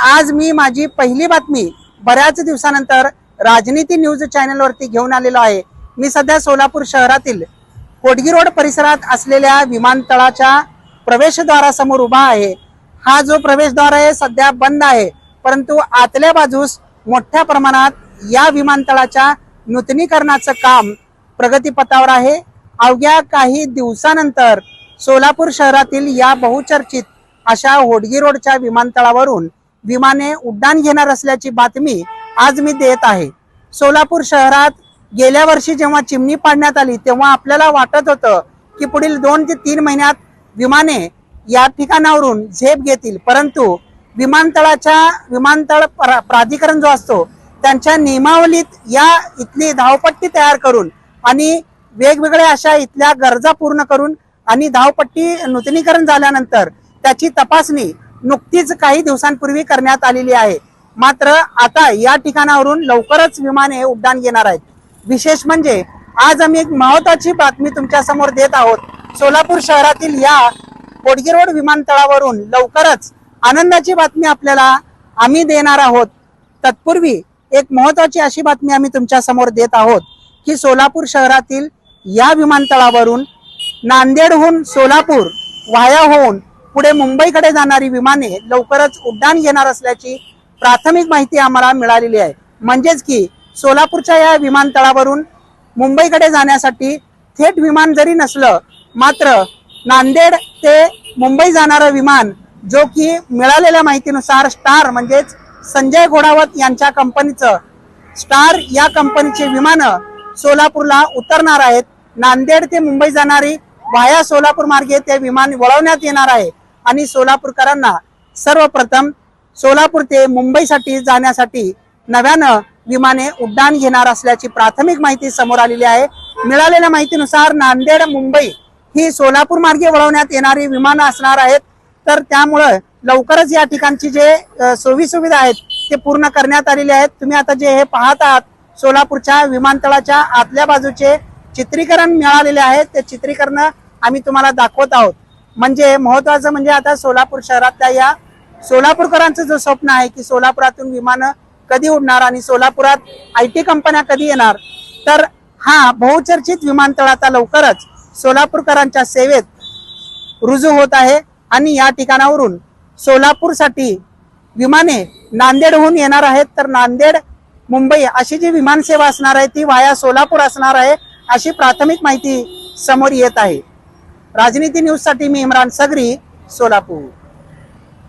आज मी माझी पहिली बातमी बऱ्याच दिवसानंतर राजनीती न्यूज चॅनलवरती घेऊन आलेलो आहे. मी सध्या सोलापूर शहरातील कोटगी रोड परिसरात असलेल्या विमानतळाच्या प्रवेशद्वारासमोर उभा आहे. हा जो प्रवेशद्वार आहे सध्या बंद आहे. परंतु आतल्या बाजूस मोठ्या प्रमाणात या विमानतळाच्या नूतनीकरणाचं काम प्रगतीपथावर आहे. अवघ्या काही दिवसानंतर सोलापूर शहरातील या बहुचर्चित अशा होडगी रोडच्या विमानतळावरून विमाने उड्डाण घेणार असल्याची बातमी आज मी देत आहे. सोलापूर शहरात गेल्या वर्षी जेव्हा चिमणी पाडण्यात आली तेव्हा आपल्याला वाटत होतं की पुढील दोन ते तीन महिन्यात विमाने या ठिकाणावरून झेप घेतील. परंतु विमानतळाच्या विमानतळ प्रा- प्राधिकरण जो असतो त्यांच्या नियमावलीत या इथली धावपट्टी तयार करून आणि वेगवेगळ्या अशा इथल्या गरजा पूर्ण करून आणि धावपट्टी नूतनीकरण झाल्यानंतर त्याची तपासणी नुकतीच काही दिवसांपूर्वी करण्यात आलेली आहे. मात्र आता या ठिकाणावरून लवकरच विमाने उड्डाण घेणार आहेत. विशेष म्हणजे आज आम्ही एक महत्वाची बातमी तुमच्यासमोर देत आहोत. सोलापूर शहरातील या कोडगी रोड विमानतळावरून लवकरच आनंदाची बातमी आपल्याला आम्ही देणार आहोत. तत्पूर्वी एक महत्वाची अशी बातमी आम्ही तुमच्यासमोर देत आहोत की सोलापूर शहरातील या विमानतळावरून नांदेडहून सोलापूर वाया होऊन पुढे मुंबईकडे जाणारी विमाने लवकरच उड्डाण घेणार असल्याची प्राथमिक माहिती आम्हाला मिळालेली आहे. म्हणजेच की सोलापूरच्या या विमानतळावरून मुंबईकडे जाण्यासाठी थेट विमान जरी नसलं मात्र नांदेड ते मुंबई जाणारं विमान जो की मिळालेल्या माहितीनुसार स्टार म्हणजेच संजय घोडावत यांच्या कंपनीचं स्टार या कंपनीचे विमानं सोलापूरला उतरणार आहेत. नांदेड ते मुंबई जाणारी वाया सोलापूर मार्गे ते विमान वळवण्यात येणार आहे. आणि सोलापूरकरांना सर्वप्रथम सोलापूर ते मुंबईसाठी जाण्यासाठी नव्यानं विमाने उड्डाण घेणार असल्याची प्राथमिक माहिती समोर आलेली आहे. मिळालेल्या माहितीनुसार नांदेड मुंबई ही सोलापूर मार्गे वळवण्यात येणारी विमानं असणार आहेत. तर त्यामुळं लवकरच या ठिकाणची जे सोयीसुविधा सोयी सुविधा आहेत ते पूर्ण करण्यात आलेले आहेत. तुम्ही आता जे हे पाहत आहात सोलापूरच्या विमानतळाच्या आतल्या बाजूचे चित्रीकरण मिळालेले आहे. ते चित्रीकरण आम्ही तुम्हाला दाखवत आहोत. म्हणजे महत्वाचं म्हणजे आता सोलापूर शहरातल्या या सोलापूरकरांचं जो स्वप्न आहे की सोलापुरातून विमानं कधी उडणार आणि सोलापुरात आय टी कंपन्या कधी येणार? तर हा बहुचर्चित विमानतळ आता लवकरच सोलापूरकरांच्या सेवेत रुजू होत आहे आणि या ठिकाणावरून सोलापूरसाठी विमाने नांदेडहून येणार आहेत. तर नांदेड मुंबई अशी जी विमानसेवा असणार आहे ती वाया सोलापूर असणार आहे अशी प्राथमिक माहिती समोर येत आहे. राजनीती न्यूजसाठी मी इम्रान सगरी सोलापूर.